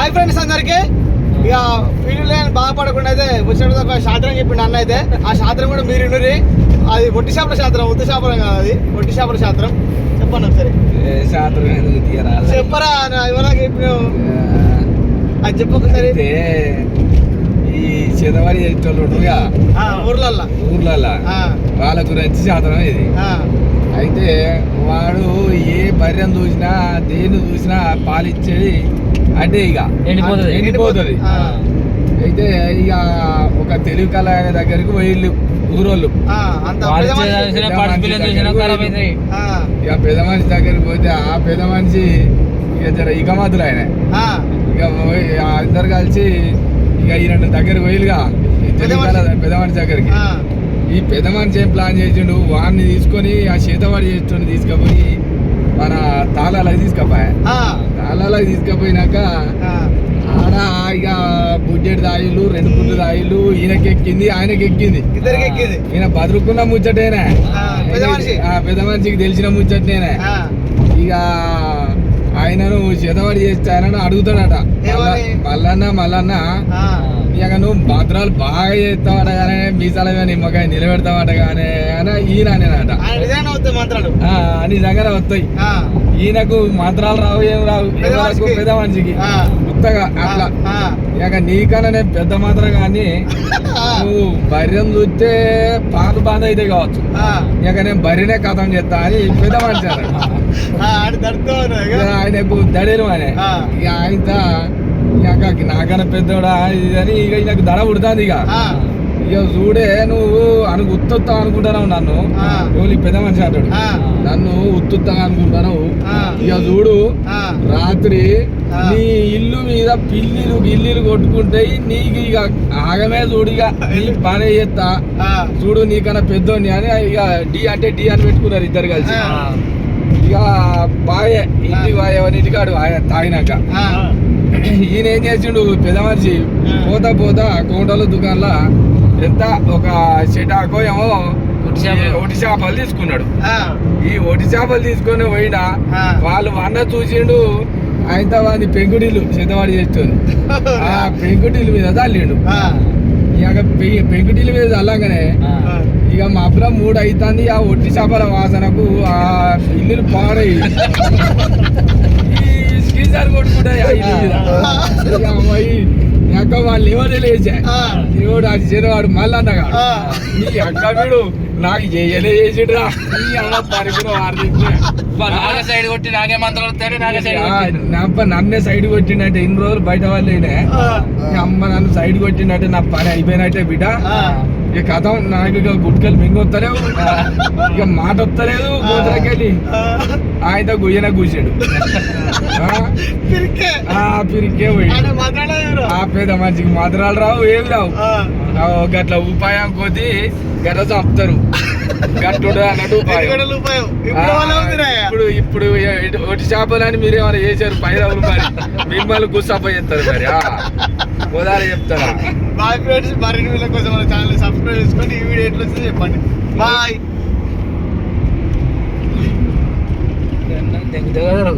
Hi friends అందరికి. ఇక field లేని బాధపడకుండా అయితే వచ్చినట్టు ఒక శాస్త్రం చెప్పిండు అన్న అయితే. ఆ శాస్త్రం కూడా మీరు వినురి అది ఒట్టి చేపల శాస్త్రం ఉత్త చేపలం కాదు అది. ఒట్టి చేపల శాస్త్రం చెప్పండి ఒకసారి. చెప్పరా నా ఎవరా చెప్పినావు. అది చెప్పు ఒకసారి. అయితే ఈ చేసేటోళ్ళు ఊర్లల్లా. ఆ, వాళ్ళ గురించి శాతం ఇది. అయితే వాడు ఏ బర్రెను చూసినా దేన్ని చూసినా పాలిచ్చేది అంటే ఇక ఎండిపోతది. ఎండిపోతుంది. అయితే ఇక ఒక తెలుగు కళ దగ్గరికి పోయిళ్ళు ఊరోళ్ళు. ఇక పెద్ద మనిషి దగ్గరికి పోతే ఆ పెద్ద మనిషి ఇక జర ఇక మాత్రం ఆయన ఇక ఇద్దరు కలిసి ఇక ఈ రెండు దగ్గరికి పోయిలుగా పెద్ద మనిషి. దగ్గరికి. ఈ పెద్ద మనిషి ఏం ప్లాన్ చేసిండు? వాడిని తీసుకొని ఆ చేతవాడి చేస్తుండే తీసుకుపోయి మన తాళాలకు తీసుకుపోయా. తాళాలకు తీసుకుపోయినాక ఆ, ఆడ ఇక బుడ్డెడు దాయిలు రెండు పుట్టు దాయిలు ఈయనకి ఎక్కింది ఆయనకి ఎక్కింది ఇద్దరికి ఎక్కింది ఈయన బతుకున్న ముచ్చటేనే. ఆ, పెద్ద మనిషికి తెలిసిన ముచ్చటనేనే ఇక ఆయనను చేతవాడి చేస్తానని అడుగుతాడట. మల్లన్న మల్లన్న. ఇక నువ్వు భద్రాలు బాగా చేస్తావట కానీ మీసాల మీద నిమ్మకాయ నిలబెడతావట కానీ అని ఈయన అనేనట ఆ, నిజంగానే వస్తాయి. ఈయనకు మంత్రాలు రావు ఏం రావు పెద్ద మనిషికి. కొత్తగా అట్లా. ఇక నీకన్నా నేను పెద్ద మాత్రం కానీ నువ్వు బర్రెను చూస్తే పాత బాధ అయితే కావచ్చు. ఇక నేను బర్రెనే కథం చేస్తా అని పెద్ద మనిషి. ఆయనకు దడేలు అనే. ఇక. ఆయన ఇక నాకన్నా పెద్దోడా ఇది అని ఇక ఈయనకు దడ పుడుతుంది ఇక. ఇక చూడే నువ్వు అను ఉత్తుత్తా అనుకుంటున్నావు నన్ను. ఈ పెద్ద మనిషి అంటాడు. నన్ను ఉత్తుత్తాగా అనుకుంటున్నావు. ఇక చూడు రాత్రి. నీ ఇల్లు మీద పిల్లిలు గిల్లిలు కొట్టుకుంటాయి నీకు ఇక ఆగమే చూడు ఇక పని చేస్తా. చూడు నీకన్నా పెద్దోని అని ఇక డి అంటే డి అని పెట్టుకున్నారు ఇద్దరు కలిసి. ఇక బాయే ఇంటికి బాయే ఇంటికాడు ఆయన తాగినాక. ఈయన ఏం చేసిండు పెద్ద మనిషి. పోతా పోతా కోంటల దుకాణంలో ఎంత? ఒక చెటాకో ఏమో ఒట్టి చేపలు. తీసుకున్నాడు. ఆ, ఈ ఒట్టి చేపలు తీసుకొని పోయినా. వాళ్ళు వన్న చూసిండు వాడి పెంకుటిల్లు చేతవాడి చేస్తుంది. ఆ పెంకుటిల్లు మీద తల్లిండు. ఆ, ఇక పె- పెంకుటిల్లు మీద చల్లగానే ఆ, ఇక మా అప్పుల మూడు అవుతుంది ఆ ఒట్టి చేపల వాసనకు ఆ ఇల్లులు పాడయి ఈ స్కీజర్ కొట్టుకుంటాయి అక్క వాళ్ళు ఎవరు లేచా ఆ. దేవుడు అది చేరేవాడు మళ్ళీ అన్నగాడు. నీ అక్క వీడు నాకు చేయలే చేసిడ్రా. నీ పరిగిన వార్దించే నాగే సైడ్ కొట్టి నాగే మంత్రాలు నన్నే సైడ్ కొట్టిండంటే ఇన్ని రోజులు బయట వాళ్ళేనే ఈ అమ్మ నన్ను సైడ్ కొట్టిండంటే నా పని అయిపోయినట్టే బిడ్డ. ఇక కథ నాకు ఇక గుట్కలు మింగొత్తలేవు. ఇక మాట వస్తలేదు గోతలకెళ్ళి. ఆ, ఆయనతో గుయ్యన కూర్చాడు ఆ, పిరికే. పోయి ఆయన. ఆ పేద మనిషికి మాత్రాలు రావు ఏం రావు. గట్ల ఉపాయం కొద్ది గట్ల చంపుతారు. గట్టుడు అన్నట్టు ఇప్పుడు. ఇప్పుడు ఇప్పుడు ఎటు- ఒటి చేపలని మీరేమైనా చేశారు పైరవులు మరి మిమ్మల్ని గుస్సప్ప చేస్తారు మరి ఆ, ఉదాహరణ చెప్తారా బాయ్ ఫ్రెండ్స్ మరిన్ని వీళ్ళ కోసం మన ఛానల్ సబ్స్క్రైబ్ చేసుకోండి ఈ వీడియో ఎట్లా వచ్చిందో చెప్పండి బాయ్ తెగుతారు